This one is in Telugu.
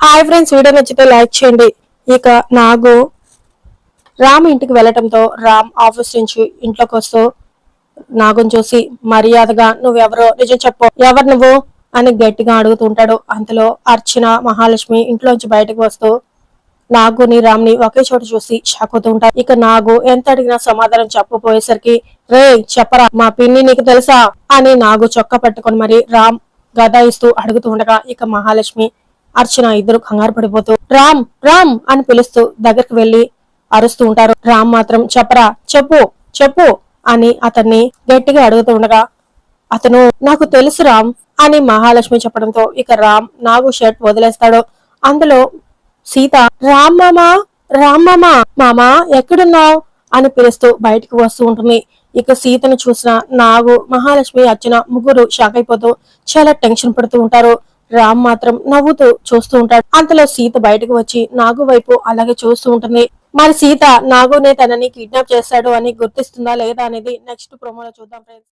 హాయ్ ఫ్రెండ్స్ వీడియో నచ్చితే లైక్ చేయండి. ఇక నాగు రామ్ ఇంటికి వెళ్ళటంతో రామ్ ఆఫీస్ నుంచి ఇంట్లోకి వస్తూ నాగుని చూసి మర్యాదగా నువ్వెవరో? నిజం చెప్పు. ఎవరు నువ్వు? అని గట్టిగా అడుగుతుంటాడు అంతలో అర్చన మహాలక్ష్మి ఇంట్లోంచి బయటకు వస్తూ నాగుని రామ్ని ఒకే చోట చూసి షాక్ అవుతూ ఇక నాగు ఎంత అడిగినా సమాధానం చెప్పపోయేసరికి రే చెప్పరా? మా పిన్ని నీకు తెలుసా? అని నాగు చొక్కా పట్టుకొని మరి రామ్ గదాయిస్తూ అడుగుతూ ఉండగా ఇక మహాలక్ష్మి అర్చన ఇద్దరు కంగారు పడిపోతూ రామ్ రామ్ అని పిలుస్తూ దగ్గరికి వెళ్ళి అరుస్తూ ఉంటారు. రామ్ మాత్రం చెప్పరా చెప్పు చెప్పు అని అతన్ని గట్టిగా అడుగుతూ ఉండగా అతను నాకు తెలుసు రామ్ అని మహాలక్ష్మి చెప్పడంతో ఇక రామ్ నాగు షర్ట్ వదిలేస్తాడు. అందులో సీత రామ్ మామా రామ్ మామా మామా ఎక్కడున్నావు? అని పిలుస్తూ బయటకు వస్తూ ఉంటుంది. ఇక సీతను చూసిన నాగు మహాలక్ష్మి అర్చన ముగ్గురు షాక్ అయిపోతూ చాలా టెన్షన్ పడుతూ ఉంటారు. రామ్ మాత్రం నవ్వుతూ చూస్తూ ఉంటాడు. అంతలో సీత బయటకు వచ్చి నాగు వైపు అలాగే చూస్తూ ఉంటుంది. మరి సీత నాగునే తనని కిడ్నాప్ చేస్తాడు అని గుర్తిస్తుందా లేదా అనేది నెక్స్ట్ ప్రోమోలో చూద్దాం ఫ్రెండ్స్